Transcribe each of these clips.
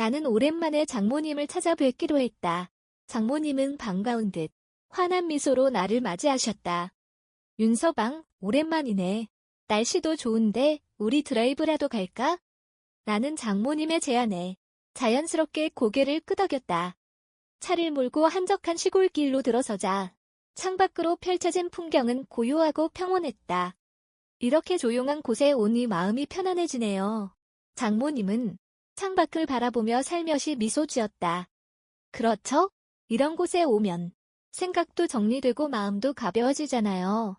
나는 오랜만에 장모님을 찾아뵙기로 했다. 장모님은 반가운 듯 환한 미소로 나를 맞이하셨다. 윤서방, 오랜만이네. 날씨도 좋은데 우리 드라이브라도 갈까? 나는 장모님의 제안에 자연스럽게 고개를 끄덕였다. 차를 몰고 한적한 시골길로 들어서자 창밖으로 펼쳐진 풍경은 고요하고 평온했다. 이렇게 조용한 곳에 오니 마음이 편안해지네요. 장모님은 창밖을 바라보며 살며시 미소 지었다. 그렇죠? 이런 곳에 오면 생각도 정리되고 마음도 가벼워지잖아요.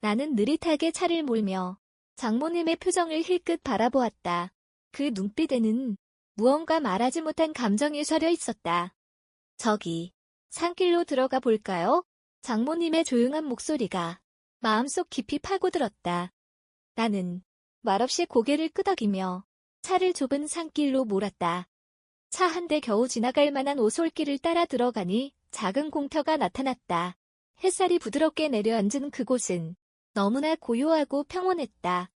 나는 느릿하게 차를 몰며 장모님의 표정을 힐끗 바라보았다. 그 눈빛에는 무언가 말하지 못한 감정이 서려 있었다. 저기, 산길로 들어가 볼까요? 장모님의 조용한 목소리가 마음속 깊이 파고들었다. 나는 말없이 고개를 끄덕이며 차를 좁은 산길로 몰았다. 차 한 대 겨우 지나갈 만한 오솔길을 따라 들어가니 작은 공터가 나타났다. 햇살이 부드럽게 내려앉은 그곳은 너무나 고요하고 평온했다.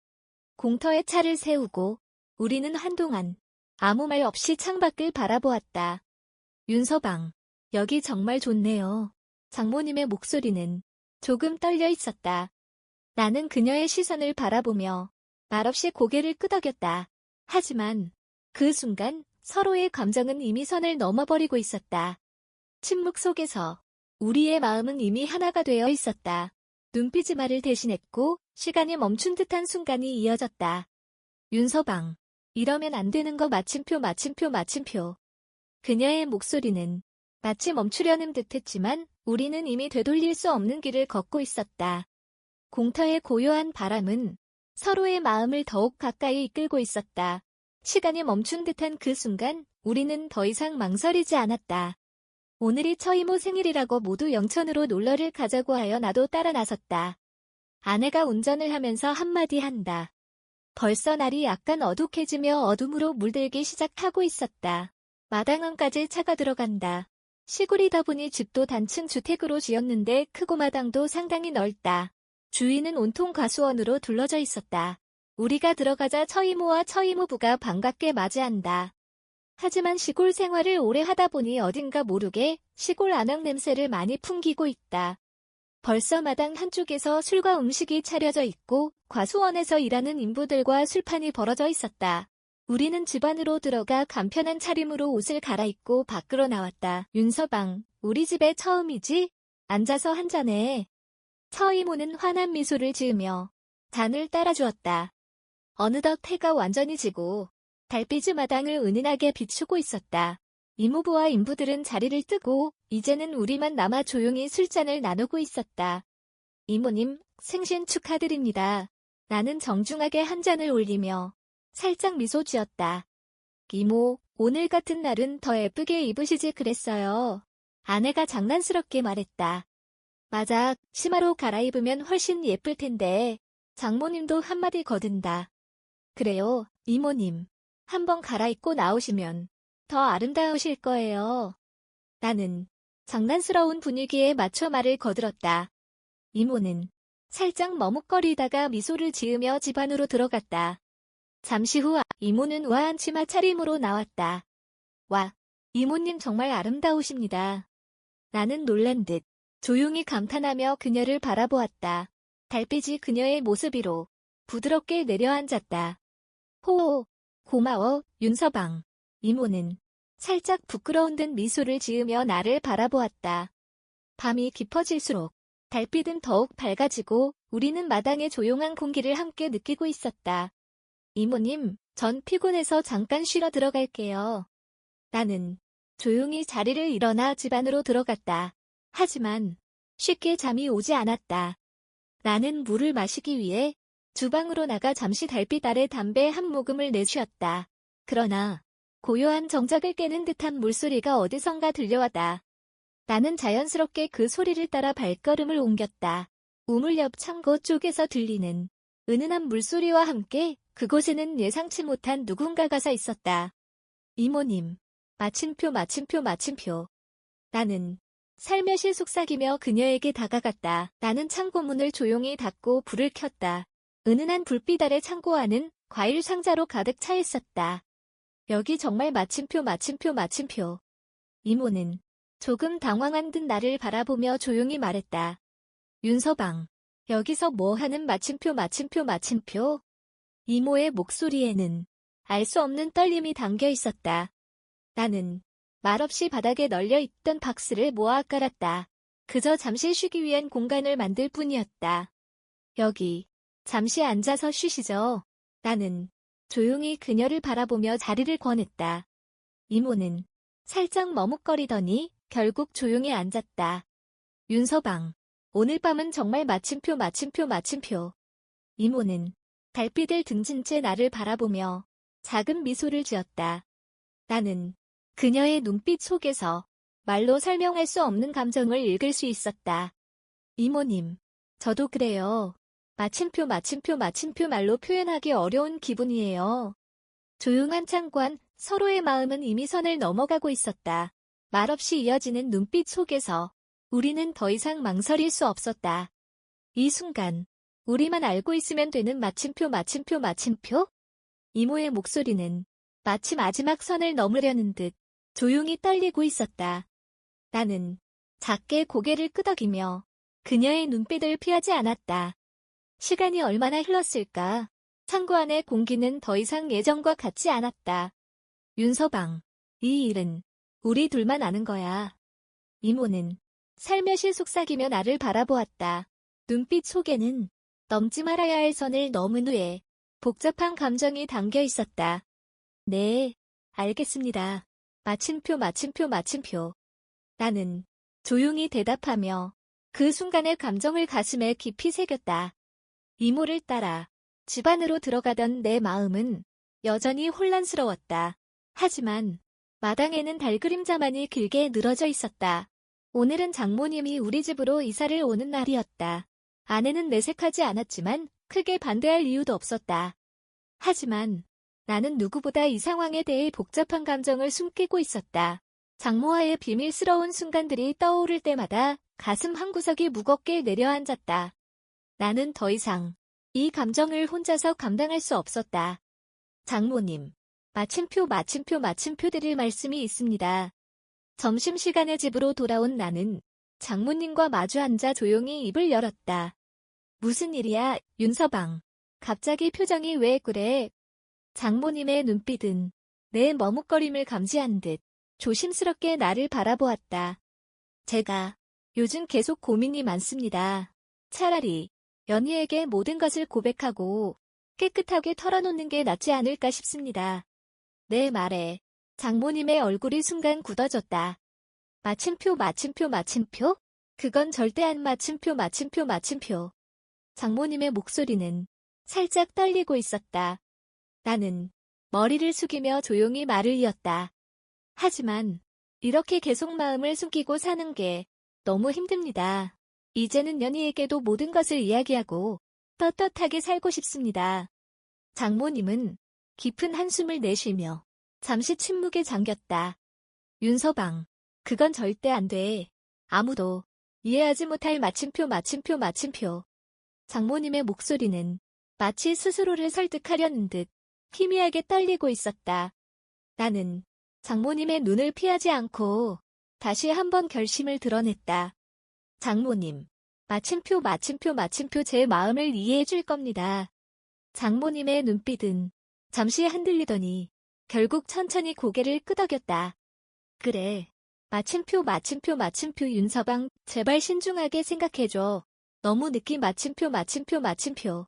공터에 차를 세우고 우리는 한동안 아무 말 없이 창밖을 바라보았다. 윤서방, 여기 정말 좋네요. 장모님의 목소리는 조금 떨려 있었다. 나는 그녀의 시선을 바라보며 말없이 고개를 끄덕였다. 하지만 그 순간 서로의 감정은 이미 선을 넘어버리고 있었다. 침묵 속에서 우리의 마음은 이미 하나가 되어 있었다. 눈빛이 말을 대신했고 시간이 멈춘 듯한 순간이 이어졌다. 윤서방, 이러면 안 되는 거 마침표 마침표 마침표. 그녀의 목소리는 마치 멈추려는 듯했지만 우리는 이미 되돌릴 수 없는 길을 걷고 있었다. 공터의 고요한 바람은 서로의 마음을 더욱 가까이 이끌고 있었다. 시간이 멈춘 듯한 그 순간 우리는 더 이상 망설이지 않았다. 오늘이 처이모 생일이라고 모두 영천으로 놀러를 가자고 하여 나도 따라 나섰다. 아내가 운전을 하면서 한마디 한다. 벌써 날이 약간 어둑해지며 어둠으로 물들기 시작하고 있었다. 마당안까지 차가 들어간다. 시골이다 보니 집도 단층 주택으로 지었는데 크고 마당도 상당히 넓다. 주위는 온통 과수원으로 둘러져 있었다. 우리가 들어가자 처이모와 처이모부가 반갑게 맞이한다. 하지만 시골 생활을 오래 하다 보니 어딘가 모르게 시골 안흥 냄새를 많이 풍기고 있다. 벌써 마당 한쪽에서 술과 음식이 차려져 있고 과수원에서 일하는 인부들과 술판이 벌어져 있었다. 우리는 집 안으로 들어가 간편한 차림으로 옷을 갈아입고 밖으로 나왔다. 윤서방, 우리 집에 처음이지? 앉아서 한 잔해. 처이모는 환한 미소를 지으며 잔을 따라주었다. 어느덧 해가 완전히 지고 달빛이 마당을 은은하게 비추고 있었다. 이모부와 인부들은 자리를 뜨고 이제는 우리만 남아 조용히 술잔을 나누고 있었다. 이모님, 생신 축하드립니다. 나는 정중하게 한 잔을 올리며 살짝 미소 지었다. 이모, 오늘 같은 날은 더 예쁘게 입으시지 그랬어요. 아내가 장난스럽게 말했다. 맞아, 치마로 갈아입으면 훨씬 예쁠 텐데. 장모님도 한마디 거둔다. 그래요, 이모님. 한번 갈아입고 나오시면 더 아름다우실 거예요. 나는 장난스러운 분위기에 맞춰 말을 거들었다. 이모는 살짝 머뭇거리다가 미소를 지으며 집 안으로 들어갔다. 잠시 후 이모는 우아한 치마 차림으로 나왔다. 와, 이모님 정말 아름다우십니다. 나는 놀란 듯 조용히 감탄하며 그녀를 바라보았다. 달빛이 그녀의 모습 위로 부드럽게 내려앉았다. 호호, 고마워, 윤서방. 이모는 살짝 부끄러운 듯 미소를 지으며 나를 바라보았다. 밤이 깊어질수록 달빛은 더욱 밝아지고 우리는 마당의 조용한 공기를 함께 느끼고 있었다. 이모님, 전 피곤해서 잠깐 쉬러 들어갈게요. 나는 조용히 자리를 일어나 집 안으로 들어갔다. 하지만 쉽게 잠이 오지 않았다. 나는 물을 마시기 위해 주방으로 나가 잠시 달빛 아래 담배 한 모금을 내쉬었다. 그러나 고요한 정적을 깨는 듯한 물소리가 어디선가 들려왔다. 나는 자연스럽게 그 소리를 따라 발걸음을 옮겼다. 우물 옆 창고 쪽에서 들리는 은은한 물소리와 함께 그곳에는 예상치 못한 누군가가 서 있었다. 이모님, 마침표 마침표 마침표. 나는 살며시 속삭이며 그녀에게 다가갔다. 나는 창고문을 조용히 닫고 불을 켰다. 은은한 불빛 아래 창고 안은 과일 상자로 가득 차 있었다. 여기 정말 마침표 마침표 마침표. 이모는 조금 당황한 듯 나를 바라보며 조용히 말했다. 윤서방, 여기서 뭐 하는 마침표 마침표 마침표? 이모의 목소리에는 알 수 없는 떨림이 담겨 있었다. 나는 말없이 바닥에 널려 있던 박스를 모아 깔았다. 그저 잠시 쉬기 위한 공간을 만들 뿐이었다. 여기, 잠시 앉아서 쉬시죠. 나는 조용히 그녀를 바라보며 자리를 권했다. 이모는 살짝 머뭇거리더니 결국 조용히 앉았다. 윤서방, 오늘 밤은 정말 마침표 마침표 마침표. 이모는 달빛을 등진 채 나를 바라보며 작은 미소를 지었다. 나는 그녀의 눈빛 속에서 말로 설명할 수 없는 감정을 읽을 수 있었다. 이모님, 저도 그래요. 마침표 마침표 마침표 말로 표현하기 어려운 기분이에요. 조용한 창관, 서로의 마음은 이미 선을 넘어가고 있었다. 말없이 이어지는 눈빛 속에서 우리는 더 이상 망설일 수 없었다. 이 순간, 우리만 알고 있으면 되는 마침표 마침표 마침표? 이모의 목소리는 마치 마지막 선을 넘으려는 듯 조용히 떨리고 있었다. 나는 작게 고개를 끄덕이며 그녀의 눈빛을 피하지 않았다. 시간이 얼마나 흘렀을까? 창고 안의 공기는 더 이상 예전과 같지 않았다. 윤서방, 이 일은 우리 둘만 아는 거야. 이모는 살며시 속삭이며 나를 바라보았다. 눈빛 속에는 넘지 말아야 할 선을 넘은 후에 복잡한 감정이 담겨 있었다. 네, 알겠습니다. 마침표 마침표 마침표. 나는 조용히 대답하며 그 순간의 감정을 가슴에 깊이 새겼다. 이모를 따라 집 안으로 들어가던 내 마음은 여전히 혼란스러웠다. 하지만 마당에는 달 그림자만이 길게 늘어져 있었다. 오늘은 장모님이 우리 집으로 이사를 오는 날이었다. 아내는 내색하지 않았지만 크게 반대할 이유도 없었다. 하지만 나는 누구보다 이 상황에 대해 복잡한 감정을 숨기고 있었다. 장모와의 비밀스러운 순간들이 떠오를 때마다 가슴 한구석이 무겁게 내려앉았다. 나는 더 이상 이 감정을 혼자서 감당할 수 없었다. 장모님, 마침표 마침표 마침표 드릴 말씀이 있습니다. 점심시간에 집으로 돌아온 나는 장모님과 마주 앉아 조용히 입을 열었다. 무슨 일이야, 윤서방. 갑자기 표정이 왜 그래? 장모님의 눈빛은 내 머뭇거림을 감지한 듯 조심스럽게 나를 바라보았다. 제가 요즘 계속 고민이 많습니다. 차라리 연희에게 모든 것을 고백하고 깨끗하게 털어놓는 게 낫지 않을까 싶습니다. 내 말에 장모님의 얼굴이 순간 굳어졌다. 마침표 마침표 마침표? 그건 절대 안 마침표 마침표 마침표. 장모님의 목소리는 살짝 떨리고 있었다. 나는 머리를 숙이며 조용히 말을 이었다. 하지만 이렇게 계속 마음을 숨기고 사는 게 너무 힘듭니다. 이제는 연희에게도 모든 것을 이야기하고 떳떳하게 살고 싶습니다. 장모님은 깊은 한숨을 내쉬며 잠시 침묵에 잠겼다. 윤서방, 그건 절대 안 돼. 아무도 이해하지 못할 마침표 마침표 마침표. 장모님의 목소리는 마치 스스로를 설득하려는 듯 희미하게 떨리고 있었다. 나는 장모님의 눈을 피하지 않고 다시 한번 결심을 드러냈다. 장모님, 마침표 마침표 마침표 제 마음을 이해해 줄 겁니다. 장모님의 눈빛은 잠시 흔들리더니 결국 천천히 고개를 끄덕였다. 그래. 마침표 마침표 마침표 윤서방 제발 신중하게 생각해줘. 너무 느낀 마침표 마침표 마침표.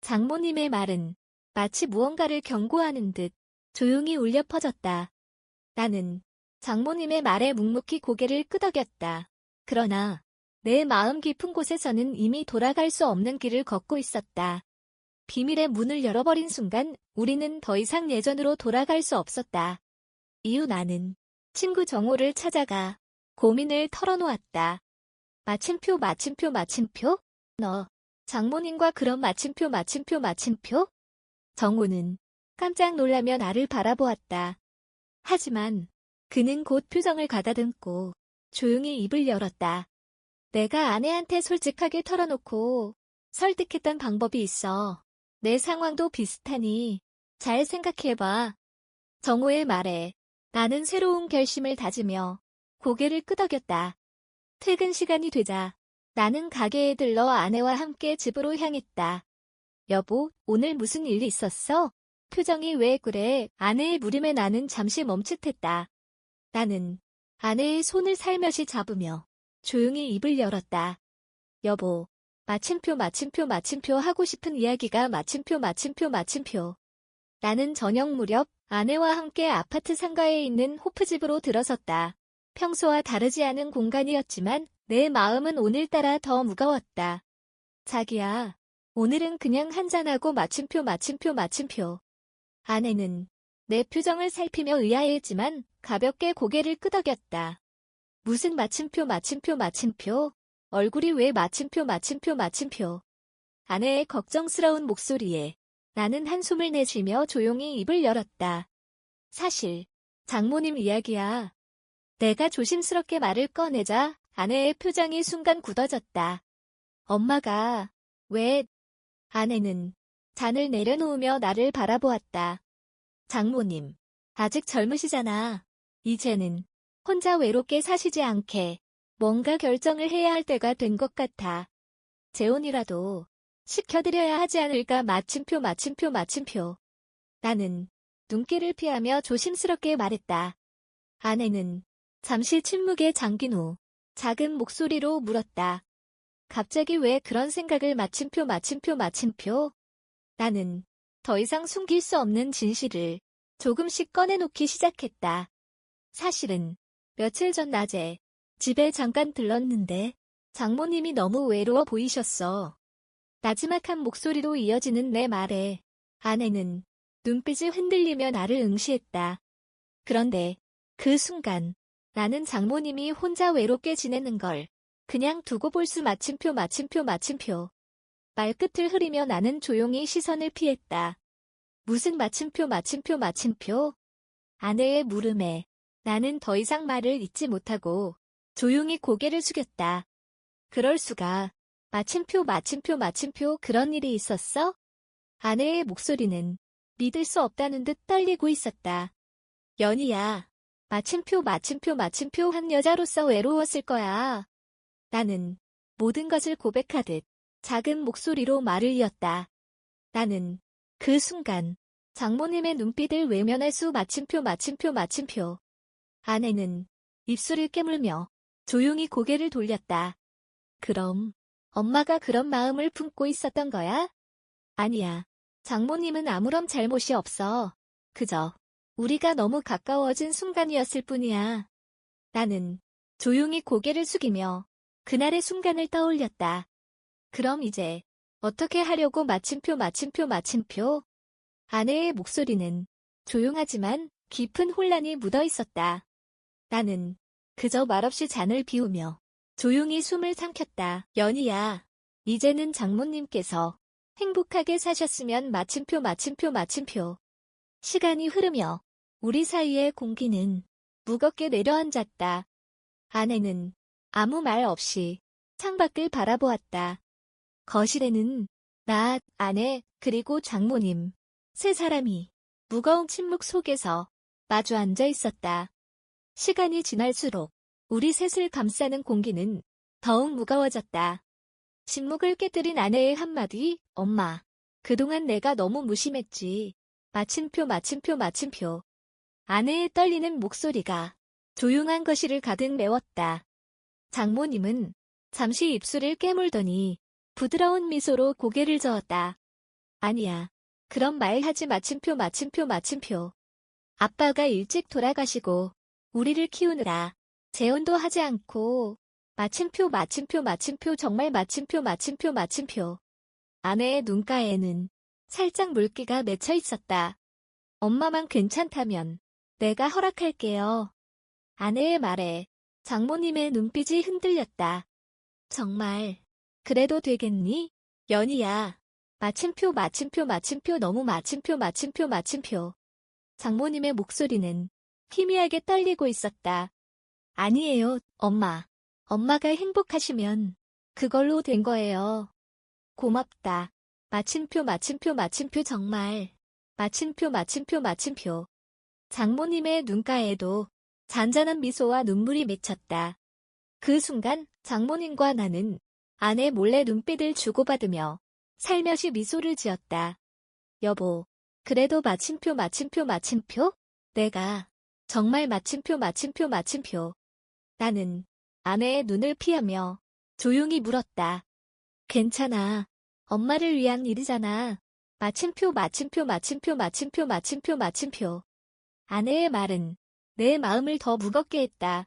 장모님의 말은 마치 무언가를 경고하는 듯 조용히 울려 퍼졌다. 나는 장모님의 말에 묵묵히 고개를 끄덕였다. 그러나 내 마음 깊은 곳에서는 이미 돌아갈 수 없는 길을 걷고 있었다. 비밀의 문을 열어버린 순간 우리는 더 이상 예전으로 돌아갈 수 없었다. 이후 나는 친구 정호를 찾아가 고민을 털어놓았다. 마침표 마침표 마침표? 너 장모님과 그런 마침표 마침표 마침표? 정호는 깜짝 놀라며 나를 바라보았다. 하지만 그는 곧 표정을 가다듬고 조용히 입을 열었다. 내가 아내한테 솔직하게 털어놓고 설득했던 방법이 있어. 내 상황도 비슷하니 잘 생각해봐. 정호의 말에 나는 새로운 결심을 다지며 고개를 끄덕였다. 퇴근 시간이 되자 나는 가게에 들러 아내와 함께 집으로 향했다. 여보, 오늘 무슨 일 있었어? 표정이 왜 그래? 아내의 물음에 나는 잠시 멈칫했다. 나는 아내의 손을 살며시 잡으며 조용히 입을 열었다. 여보, 마침표 마침표 마침표 하고 싶은 이야기가 마침표 마침표 마침표. 나는 저녁 무렵 아내와 함께 아파트 상가에 있는 호프집으로 들어섰다. 평소와 다르지 않은 공간이었지만 내 마음은 오늘따라 더 무거웠다. 자기야, 오늘은 그냥 한잔하고 마침표 마침표 마침표. 아내는 내 표정을 살피며 의아해했지만 가볍게 고개를 끄덕였다. 무슨 마침표 마침표 마침표? 얼굴이 왜 마침표 마침표 마침표? 아내의 걱정스러운 목소리에 나는 한숨을 내쉬며 조용히 입을 열었다. 사실 장모님 이야기야. 내가 조심스럽게 말을 꺼내자 아내의 표정이 순간 굳어졌다. 엄마가 왜 아내는 잔을 내려놓으며 나를 바라보았다. 장모님, 아직 젊으시잖아. 이제는 혼자 외롭게 사시지 않게 뭔가 결정을 해야 할 때가 된 것 같아. 재혼이라도 시켜드려야 하지 않을까 마침표 마침표 마침표. 나는 눈길을 피하며 조심스럽게 말했다. 아내는 잠시 침묵에 잠긴 후 작은 목소리로 물었다. 갑자기 왜 그런 생각을 마침표 마침표 마침표? 나는 더 이상 숨길 수 없는 진실을 조금씩 꺼내놓기 시작했다. 사실은 며칠 전 낮에 집에 잠깐 들렀는데 장모님이 너무 외로워 보이셨어. 나지막한 목소리로 이어지는 내 말에 아내는 눈빛을 흔들리며 나를 응시했다. 그런데 그 순간 나는 장모님이 혼자 외롭게 지내는 걸 그냥 두고 볼 수 마침표 마침표 마침표. 말끝을 흐리며 나는 조용히 시선을 피했다. 무슨 마침표 마침표 마침표? 아내의 물음에 나는 더 이상 말을 잇지 못하고 조용히 고개를 숙였다. 그럴 수가. 마침표 마침표 마침표 그런 일이 있었어? 아내의 목소리는 믿을 수 없다는 듯 떨리고 있었다. 연희야, 마침표 마침표 마침표 한 여자로서 외로웠을 거야. 나는 모든 것을 고백하듯 작은 목소리로 말을 이었다. 나는 그 순간 장모님의 눈빛을 외면할 수 마침표 마침표 마침표. 아내는 입술을 깨물며 조용히 고개를 돌렸다. 그럼 엄마가 그런 마음을 품고 있었던 거야? 아니야. 장모님은 아무런 잘못이 없어. 그저 우리가 너무 가까워진 순간이었을 뿐이야. 나는 조용히 고개를 숙이며 그날의 순간을 떠올렸다. 그럼 이제 어떻게 하려고 마침표 마침표 마침표? 아내의 목소리는 조용하지만 깊은 혼란이 묻어 있었다. 나는 그저 말없이 잔을 비우며 조용히 숨을 삼켰다. 연희야, 이제는 장모님께서 행복하게 사셨으면 마침표 마침표 마침표. 시간이 흐르며 우리 사이의 공기는 무겁게 내려앉았다. 아내는 아무 말 없이 창밖을 바라보았다. 거실에는 나, 아내, 그리고 장모님, 세 사람이 무거운 침묵 속에서 마주 앉아 있었다. 시간이 지날수록 우리 셋을 감싸는 공기는 더욱 무거워졌다. 침묵을 깨뜨린 아내의 한마디, 엄마. 그동안 내가 너무 무심했지. 마침표, 마침표, 마침표. 아내의 떨리는 목소리가 조용한 거실을 가득 메웠다. 장모님은 잠시 입술을 깨물더니 부드러운 미소로 고개를 저었다. 아니야. 그런 말 하지 마침표, 마침표, 마침표. 아빠가 일찍 돌아가시고 우리를 키우느라 재혼도 하지 않고 마침표 마침표 마침표 정말 마침표 마침표 마침표 아내의 눈가에는 살짝 물기가 맺혀 있었다. 엄마만 괜찮다면 내가 허락할게요. 아내의 말에 장모님의 눈빛이 흔들렸다. 정말 그래도 되겠니? 연희야. 마침표 마침표 마침표 너무 마침표 마침표 마침표. 장모님의 목소리는 희미하게 떨리고 있었다. 아니에요, 엄마. 엄마가 행복하시면 그걸로 된 거예요. 고맙다. 마침표, 마침표, 마침표 정말. 마침표, 마침표, 마침표. 장모님의 눈가에도 잔잔한 미소와 눈물이 맺혔다. 그 순간 장모님과 나는 아내 몰래 눈빛을 주고받으며 살며시 미소를 지었다. 여보, 그래도 마침표 마침표 마침표? 내가 정말 마침표 마침표 마침표. 나는 아내의 눈을 피하며 조용히 물었다. 괜찮아. 엄마를 위한 일이잖아. 마침표 마침표 마침표 마침표 마침표 마침표. 아내의 말은 내 마음을 더 무겁게 했다.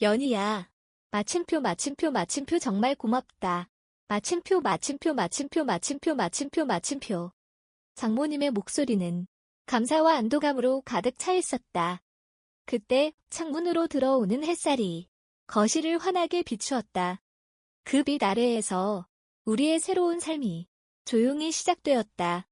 연희야. 마침표 마침표 마침표 정말 고맙다. 마침표 마침표 마침표 마침표 마침표 마침표. 장모님의 목소리는 감사와 안도감으로 가득 차 있었다. 그때 창문으로 들어오는 햇살이 거실을 환하게 비추었다. 그 빛 아래에서 우리의 새로운 삶이 조용히 시작되었다.